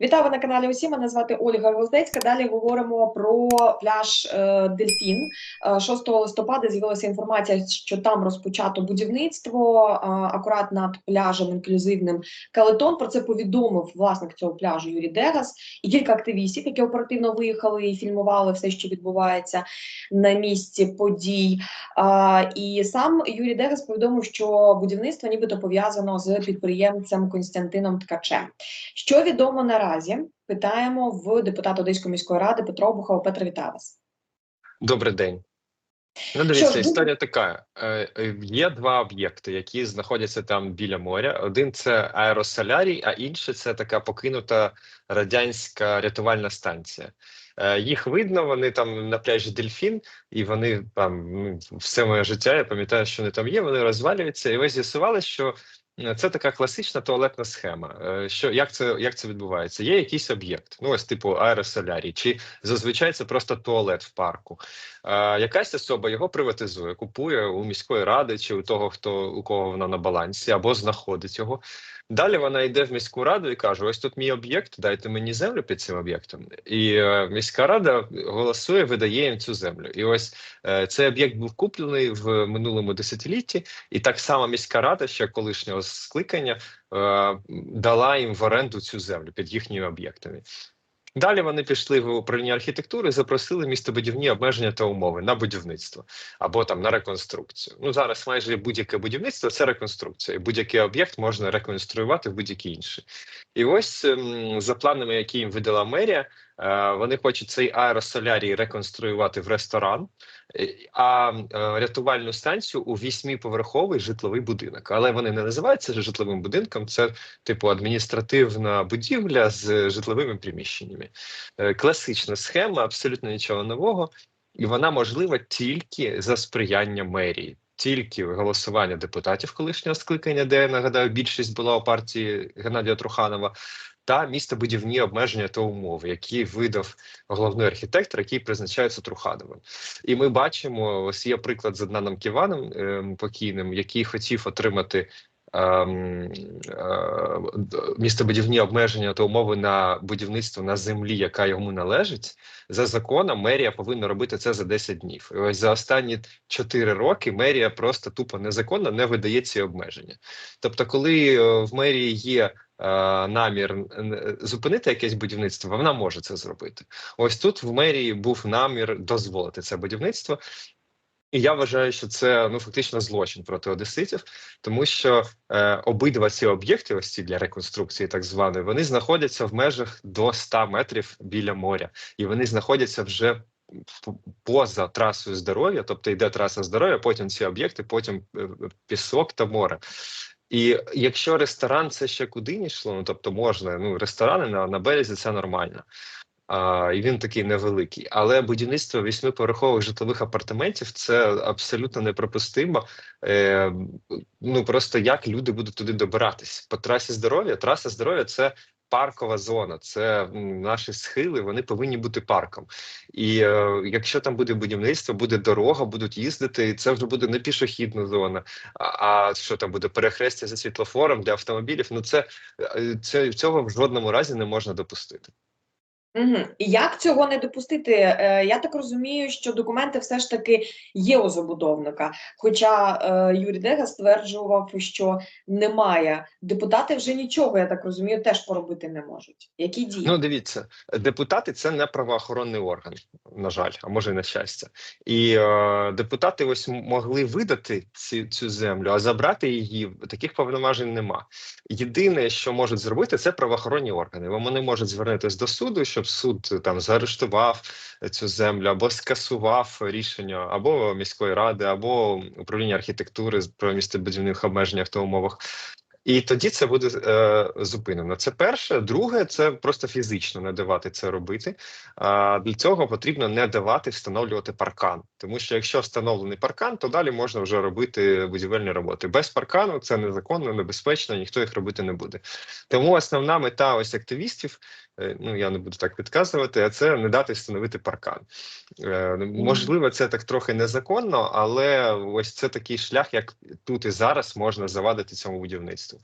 Вітаю на каналі. Усі мене звати Ольга Гвоздецька. Далі говоримо про пляж е, Дельфін. Е, 6 листопада з'явилася інформація, що там розпочато будівництво е, акурат над пляжем інклюзивним Калетон. Про це повідомив власник цього пляжу Юрій Дегас і кілька активістів, які оперативно виїхали і фільмували все, що відбувається на місці подій. Е, і сам Юрій Дегас повідомив, що будівництво нібито пов'язано з підприємцем Константином Ткачем. Що відомо наразі? Питаємо в депутата Одеської міської ради Петро Бухова. Петро, вітаю вас. Добрий день. Ну, дивіться, ж, історія така. Е, е, Є два об'єкти, які знаходяться там біля моря. Один це аеросолярій, а інший це така покинута радянська рятувальна станція. Е, Їх видно, вони там на пляжі Дельфін, і вони там ну, все моє життя. Я пам'ятаю, що вони там є. Вони розвалюються, і ви з'ясували, що це така класична туалетна схема. Е, Що як це як це відбувається? Є якийсь об'єкт, ну ось типу аеросолярій, чи зазвичай це просто туалет в парку. Е, якась особа його приватизує, купує у міської ради чи у того, хто у кого вона на балансі, або знаходить його. Далі вона йде в міську раду і каже: Ось тут мій об'єкт, дайте мені землю під цим об'єктом. І е, міська рада голосує, видає їм цю землю. І ось е, цей об'єкт був куплений в минулому десятилітті, і так само міська рада ще колишнього скликання е, дала їм в оренду цю землю під їхніми об'єктами. Далі вони пішли в управління архітектури, запросили містобудівні обмеження та умови на будівництво або там на реконструкцію. Ну зараз майже будь-яке будівництво це реконструкція, і будь-який об'єкт можна реконструювати в будь-який інший. І ось ем, за планами, які їм видала мерія, е, вони хочуть цей аеросолярій реконструювати в ресторан, е, а е, рятувальну станцію у вісьмиповерховий житловий будинок. Але вони не називаються житловим будинком, це типу адміністративна будівля з житловими приміщеннями. Е, Класична схема, абсолютно нічого нового, і вона можлива тільки за сприяння мерії. Тільки голосування депутатів колишнього скликання, де нагадаю, більшість була у партії Геннадія Труханова, та містобудівні обмеження та умови, які видав головний архітектор, який призначається Трухановим. І ми бачимо, ось є приклад з Аднаном Ківаном ем, покійним, який хотів отримати містобудівні обмеження та умови на будівництво на землі, яка йому належить. За законом мерія повинна робити це за 10 днів. І ось за останні 4 роки мерія просто тупо незаконно не видає ці обмеження. Тобто, коли е, в мерії є е, намір е, зупинити якесь будівництво, вона може це зробити. Ось тут в мерії був намір дозволити це будівництво. І я вважаю, що це ну фактично злочин проти одеситів, тому що е, обидва ці об'єкти, ось ці для реконструкції, так званої, вони знаходяться в межах до 100 метрів біля моря, і вони знаходяться вже поза трасою здоров'я, тобто йде траса здоров'я, потім ці об'єкти, потім е, пісок та море. І якщо ресторан це ще куди не йшло, ну тобто можна, ну ресторани на, на березі це нормально. А, і він такий невеликий. Але будівництво вісьмиповерхових житлових апартаментів це абсолютно неприпустимо. Е, ну просто як люди будуть туди добиратись по трасі здоров'я? Траса здоров'я це. Паркова зона, це наші схили, вони повинні бути парком. І е, якщо там буде будівництво, буде дорога, будуть їздити, і це вже буде не пішохідна зона. А, а що там буде перехрестя за світлофором для автомобілів? Ну це, е, це цього в жодному разі не можна допустити. Угу. І як цього не допустити? Е, я так розумію, що документи все ж таки є у забудовника. Хоча е, Юрій Дега стверджував, що немає. Депутати вже нічого, я так розумію, теж поробити не можуть. Які дії? Ну, дивіться, депутати це не правоохоронний орган, на жаль, а може й на щастя. І е, депутати ось могли видати ці, цю землю, а забрати її таких повноважень нема. Єдине, що можуть зробити, це правоохоронні органи. Вони можуть звернутися до суду, щоб суд е, там заарештував цю землю або скасував рішення або міської ради, або управління архітектури про містобудівних обмеженнях та умовах. І тоді це буде е, зупинено. Це перше. Друге, це просто фізично не давати це робити. А для цього потрібно не давати встановлювати паркан. Тому що якщо встановлений паркан, то далі можна вже робити будівельні роботи. Без паркану це незаконно, небезпечно, ніхто їх робити не буде. Тому основна мета ось активістів, е, ну я не буду так підказувати, а це не дати встановити паркан. Е, можливо, це так трохи незаконно, але ось це такий шлях, як тут і зараз можна завадити цьому будівництву.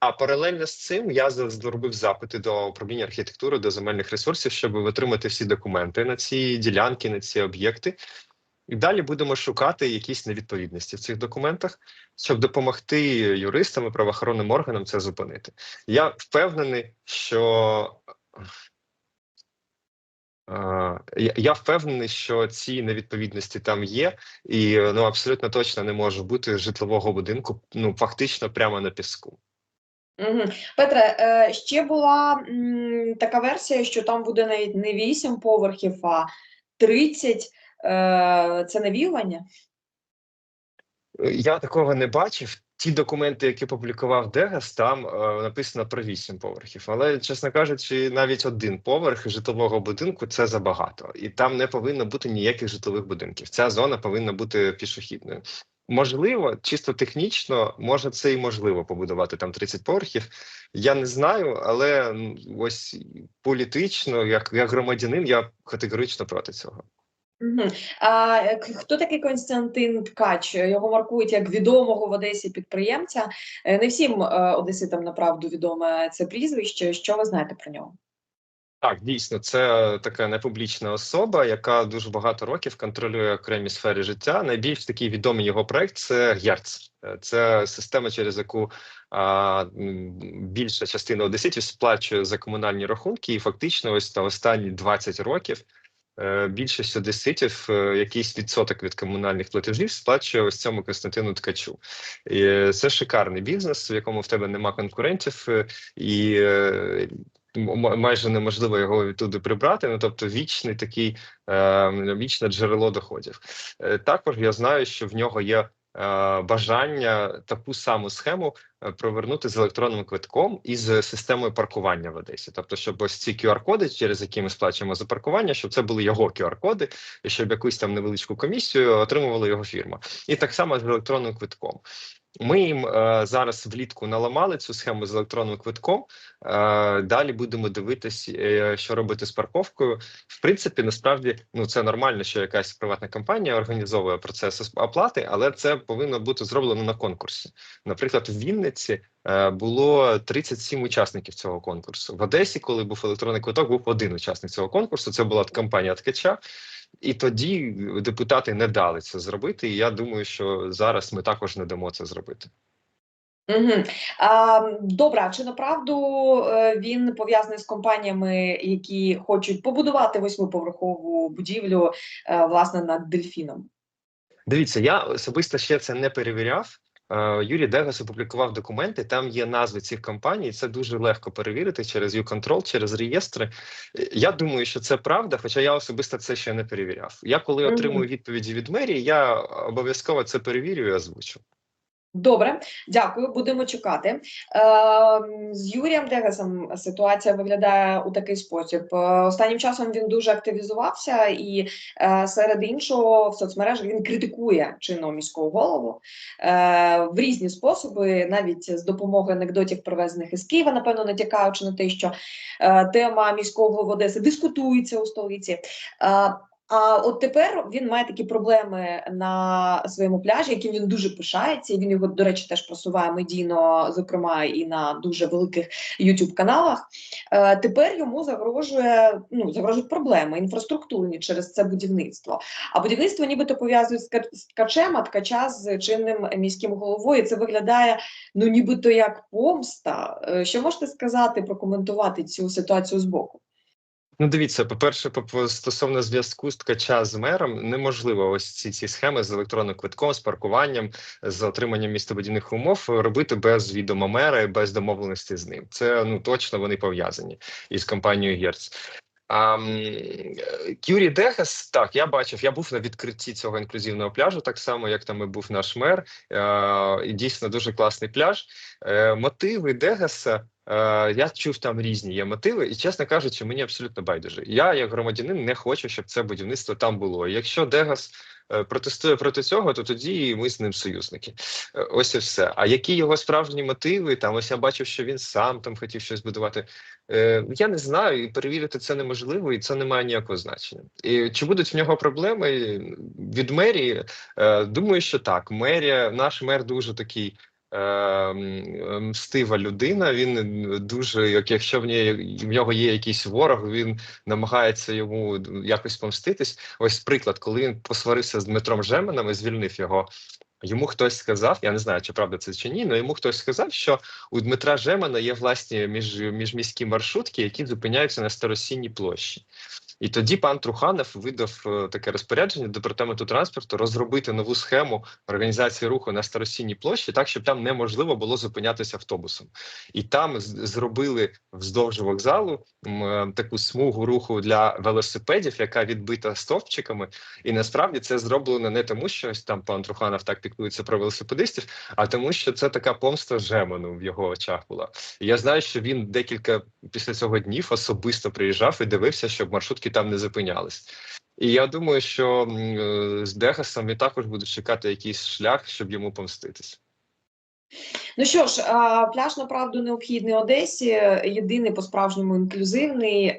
А паралельно з цим я зробив запити до управління архітектури до земельних ресурсів, щоб отримати всі документи на ці ділянки, на ці об'єкти. І далі будемо шукати якісь невідповідності в цих документах, щоб допомогти юристам і правоохоронним органам це зупинити. Я впевнений, що е, я впевнений, що ці невідповідності там є, і ну абсолютно точно не може бути житлового будинку, ну фактично прямо на піску. Угу. Петре, е, ще була м, така версія, що там буде навіть не 8 поверхів, а 30. Е, це навіювання? Я такого не бачив. Ті документи, які публікував Дегас, там е, написано про вісім поверхів. Але, чесно кажучи, навіть один поверх житлового будинку це забагато, і там не повинно бути ніяких житлових будинків. Ця зона повинна бути пішохідною. Можливо, чисто технічно, може це і можливо побудувати там 30 поверхів. Я не знаю, але ось політично, як, як громадянин, я категорично проти цього. А е, хто такий Константин Ткач? Його маркують як відомого в Одесі підприємця. Е, Не всім е, одеситам направду відоме це прізвище. Що ви знаєте про нього? Так, дійсно, це така непублічна особа, яка дуже багато років контролює окремі сфери життя. Найбільш такий відомий його проект це Герц. Це система, через яку а, більша частина одеситів сплачує за комунальні рахунки, і фактично, ось на останні 20 років більшість одеситів е, якийсь відсоток від комунальних платежів сплачує ось цьому Костянтину Ткачу. І е, це шикарний бізнес, в якому в тебе нема конкурентів, е, і е, майже неможливо його відтуди прибрати. Ну тобто вічний такий е, вічне джерело доходів. Е, також я знаю, що в нього є. Е, Бажання таку саму схему е, провернути з електронним квитком і з системою паркування в Одесі. Тобто, щоб ось ці QR-коди, через які ми сплачуємо за паркування, щоб це були його QR-коди, і щоб якусь там невеличку комісію отримувала його фірма. І так само з електронним квитком. Ми їм е, зараз влітку наламали цю схему з електронним квитком. Е, далі будемо дивитись, е, що робити з парковкою. В принципі, насправді, ну це нормально, що якась приватна компанія організовує процес оплати, але це повинно бути зроблено на конкурсі. Наприклад, в Вінниці е, було 37 учасників цього конкурсу. В Одесі, коли був електронний квиток, був один учасник цього конкурсу. Це була компанія Ткача. І тоді депутати не дали це зробити. І я думаю, що зараз ми також не дамо це зробити. Угу. А, добре, а чи направду е, він пов'язаний з компаніями, які хочуть побудувати восьмиповерхову будівлю е, власне над дельфіном? Дивіться, я особисто ще це не перевіряв. Е, Юрій Дегас опублікував документи. Там є назви цих компаній. Це дуже легко перевірити через YouControl, через реєстри. Я думаю, що це правда, хоча я особисто це ще не перевіряв. Я коли отримую відповіді від мерії, я обов'язково це перевірю і озвучу. Добре, дякую, будемо чекати. Е, з Юрієм Дегасом ситуація виглядає у такий спосіб. Е, останнім часом він дуже активізувався, і е, серед іншого в соцмережах він критикує чинного міського голову в різні способи, навіть з допомогою анекдотів, привезених із Києва, напевно, натякаючи на те, що тема міського голови Одеси дискутується у столиці. А от тепер він має такі проблеми на своєму пляжі, яким він дуже пишається. Він його, до речі, теж просуває медійно, зокрема і на дуже великих youtube каналах. Е, тепер йому загрожує ну загрожують проблеми інфраструктурні через це будівництво. А будівництво нібито пов'язують з Ка- ткачем, а ткача з чинним міським головою. Це виглядає ну нібито як помста. Е, Що можете сказати, прокоментувати цю ситуацію з боку? Ну, дивіться, по- по- стосовно зв'язку з ткача з мером, неможливо ось ці ці схеми з електронним квитком, з паркуванням, з отриманням містобудівних умов робити без відома мера і без домовленості з ним. Це ну точно вони пов'язані із компанією Герц. М, е, так, я бачив, я був на відкритті цього інклюзивного пляжу, так само, як там і був наш мер. Е, і дійсно дуже класний пляж. Е, мотиви Дегаса. Е, я чув там різні є мотиви, і чесно кажучи, мені абсолютно байдуже. Я, як громадянин, не хочу, щоб це будівництво там було. Якщо Дегас е, протестує проти цього, то тоді ми з ним союзники. Е, Ось і все. А які його справжні мотиви? Там ось я бачив, що він сам там хотів щось будувати. Я не знаю, і перевірити це неможливо, і це не має ніякого значення. І чи будуть в нього проблеми від мерії? Думаю, що так. Мерія, наш мер дуже такий. Е, м, мстива людина. Він дуже, як якщо в, неї, в нього є якийсь ворог, він намагається йому якось помститись. Ось приклад, коли він посварився з Дмитром Жеманом і звільнив його. Йому хтось сказав, я не знаю, чи правда це чи ні, але йому хтось сказав, що у Дмитра Жемана є власні між, міжміські маршрутки, які зупиняються на старосінній площі. І тоді пан Труханов видав е, таке розпорядження департаменту транспорту розробити нову схему організації руху на старосінній площі, так щоб там неможливо було зупинятися автобусом. І там зробили вздовж вокзалу е, таку смугу руху для велосипедів, яка відбита стовпчиками. І насправді це зроблено не тому, що ось там пан Труханов так піклується про велосипедистів, а тому, що це така помста Жеману в його очах була. І я знаю, що він декілька після цього днів особисто приїжджав і дивився, щоб маршрутки там не зупинялись. І я думаю, що е, з Дегасом він також буде чекати якийсь шлях, щоб йому помститись. Ну що ж, пляж направду необхідний Одесі, єдиний по-справжньому інклюзивний.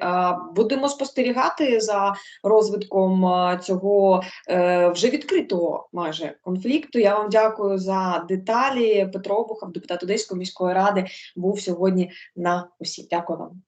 Будемо спостерігати за розвитком цього е, вже відкритого майже конфлікту. Я вам дякую за деталі. Петро Обухов, депутат Одеської міської ради, був сьогодні на усі. Дякую вам.